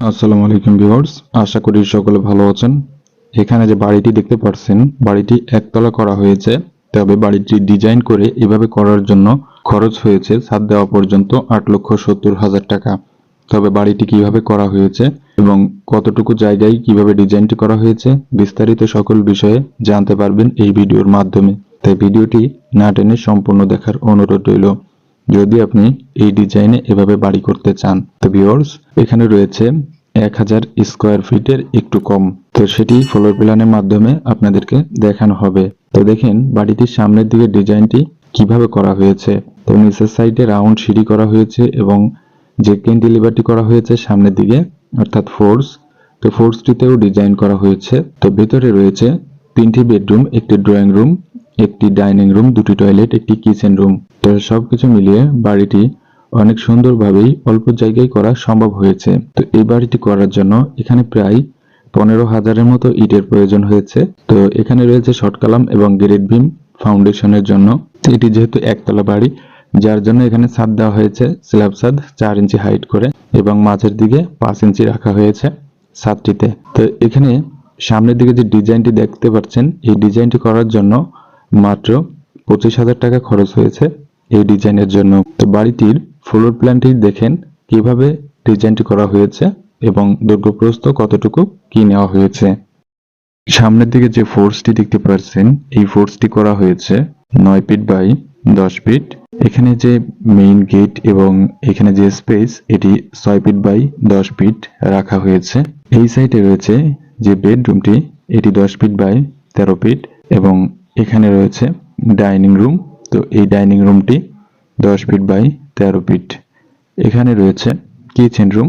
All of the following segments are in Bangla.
আসসালামু আলাইকুম ভিউয়ার্স, আশা করি সকলে ভালো আছেন। এখানে যে বাড়িটি দেখতে পাচ্ছেন বাড়িটি একতলা করা হয়েছে, তবে বাড়িটি ডিজাইন করে এভাবে করার জন্য খরচ হয়েছে ছাদ দেওয়া পর্যন্ত আট লক্ষ সত্তর হাজার টাকা। তবে বাড়িটি কীভাবে করা হয়েছে এবং কতটুকু জায়গায় কীভাবে ডিজাইনটি করা হয়েছে, বিস্তারিত সকল বিষয়ে জানতে পারবেন এই ভিডিওর মাধ্যমে। তাই ভিডিওটি না টেনে সম্পূর্ণ দেখার অনুরোধ রইল। যদি আপনি এই ডিজাইনে এভাবে বাড়ি করতে চান, তো ভিউয়ার্স এখানে রয়েছে এক হাজার স্কোয়ার ফিটের একটু কম। তো সেটি ফ্লোর প্ল্যানের মাধ্যমে আপনাদেরকে দেখানো হবে। তো দেখেন, বাড়িটির সামনের দিকে ডিজাইনটি কীভাবে করা হয়েছে। তো নিচের সাইডে রাউন্ড সিঁড়ি করা হয়েছে এবং যে ক্যান্টিলিভারটি করা হয়েছে সামনের দিকে, অর্থাৎ ফোর্স তো ফোর্সটিতেও ডিজাইন করা হয়েছে। তো ভেতরে রয়েছে তিনটি বেডরুম একটি ড্রয়িং রুম একটি ডাইনিং রুম, দুটি টয়লেট, একটি কিচেন রুম। তো সবকিছু মিলিয়ে বাড়িটি অনেক সুন্দরভাবেই অল্প জায়গায় করা সম্ভব হয়েছে। তো এই বাড়িটি করার জন্য এখানে প্রায় পনেরো হাজারের মতো ইটের প্রয়োজন হয়েছে। তো এখানে রয়েছে শর্ট কালাম এবং গ্রেড বিম ফাউন্ডেশনের জন্য। এটি যেহেতু একতলা বাড়ি, যার জন্য এখানে ছাদ দেওয়া হয়েছে, স্ল্যাব ছাদ চার ইঞ্চি হাইট করে এবং মাঝের দিকে পাঁচ ইঞ্চি রাখা হয়েছে ছাদটিতে। তো এখানে সামনের দিকে যে ডিজাইনটি দেখতে পাচ্ছেন, এই ডিজাইনটি করার জন্য মাত্র পঁচিশ হাজার টাকা খরচ হয়েছে এই ডিজাইনের জন্য। তো বাড়িটির ফ্লোর প্ল্যানটি দেখেন কীভাবে ডিজাইনটি করা হয়েছে এবং দৈর্ঘ্যপ্রস্থ কতটুকু কি নেওয়া হয়েছে। সামনের দিকে যে ফোর্সটি দেখতে পাচ্ছেন, এই ফোর্সটি করা হয়েছে নয় ফিট বাই দশ ফিট এখানে যে মেইন গেট এবং এখানে যে স্পেস এটি ছয় ফিট বাই দশ ফিট রাখা হয়েছে। এই সাইডে রয়েছে যে বেডরুমটি এটি দশ ফিট বাই তেরো ফিট এবং এখানে রয়েছে ডাইনিং রুম। তো এই ডাইনিং রুমটি দশ ফিট বাই তেরো ফিট। এখানে রয়েছে কিচেন রুম।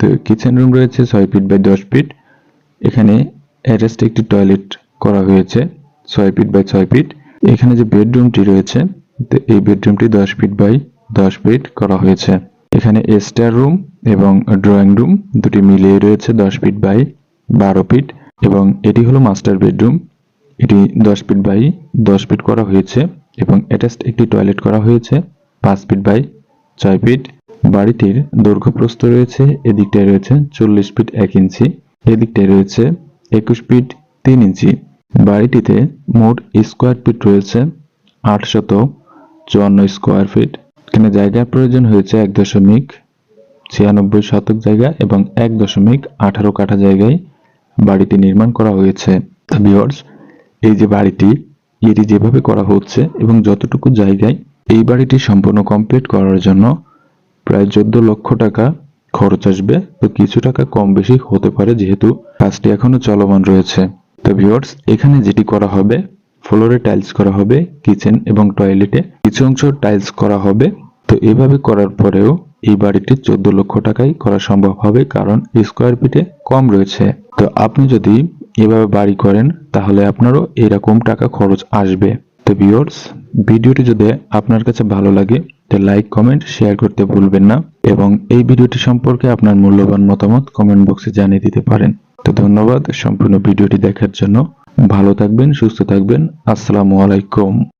তো কিচেন রুম রয়েছে ছয় ফিট বাই দশ ফিট। এখানে অ্যাটাচড একটি টয়লেট করা হয়েছে ছয় ফিট বাই ছয় ফিট। এখানে যে বেডরুমটি রয়েছে, তো এই বেডরুমটি দশ ফিট বাই দশ ফিট করা হয়েছে। এখানে স্টার রুম এবং ড্রয়িং রুম দুটি মিলিয়ে রয়েছে দশ ফিট বাই বারো ফিট। এবং এটি হলো মাস্টার বেডরুম। এটি দশ ফিট বাই দশ ফিট করা হয়েছে এবং অ্যাটাচড একটি টয়লেট করা হয়েছে পাঁচ ফিট বাই ছয় ফিট বাড়িটির দৈর্ঘ্য প্রস্থ রয়েছে, এদিকটায় রয়েছে চল্লিশ ফিট এক ইঞ্চি, এদিকটায় রয়েছে একুশ ফিট তিন ইঞ্চি। বাড়িটিতে মোট স্কোয়ার ফিট রয়েছে আটশত চুয়ান্ন স্কোয়ার ফিট এখানে জায়গার প্রয়োজন হয়েছে এক দশমিক ছিয়ানব্বই শতক জায়গা এবং এক দশমিক আঠারো কাঠা জায়গায় বাড়িটি নির্মাণ করা হয়েছে। ভিওর্স এই যে বাড়িটি, এটি যেভাবে করা হচ্ছে এবং যতটুকু জায়গায় এই বাড়িটি সম্পূর্ণ কমপ্লিট করার জন্য প্রায় চোদ্দ লক্ষ টাকা খরচ আসবে। তো কিছু টাকা কম বেশি হতে পারে যেহেতু কাজটি এখনও চলমান রয়েছে। তো ভিউয়ার্স এখানে যেটি করা হবে ফ্লোরে টাইলস করা হবে কিচেন এবং টয়লেটে কিছু অংশ টাইলস করা হবে। তো এভাবে করার পরেও এই বাড়িটি চোদ্দ লক্ষ টাকায় করা সম্ভব হবে কারণ স্কোয়ার ফিটে কম রয়েছে। তো আপনি যদি এভাবে বাড়ি করেন, তাহলে আপনারও এরকম টাকা খরচ আসবে। তো ভিউয়ার্স ভিডিওটি যদি আপনার কাছে ভালো লাগে, তো লাইক কমেন্ট শেয়ার করতে ভুলবেন না এবং এই ভিডিওটি সম্পর্কে আপনার মূল্যবান মতামত কমেন্ট বক্সে জানিয়ে দিতে পারেন। তো ধন্যবাদ সম্পূর্ণ ভিডিওটি দেখার জন্য। ভালো থাকবেন, সুস্থ থাকবেন। আসসালামু আলাইকুম।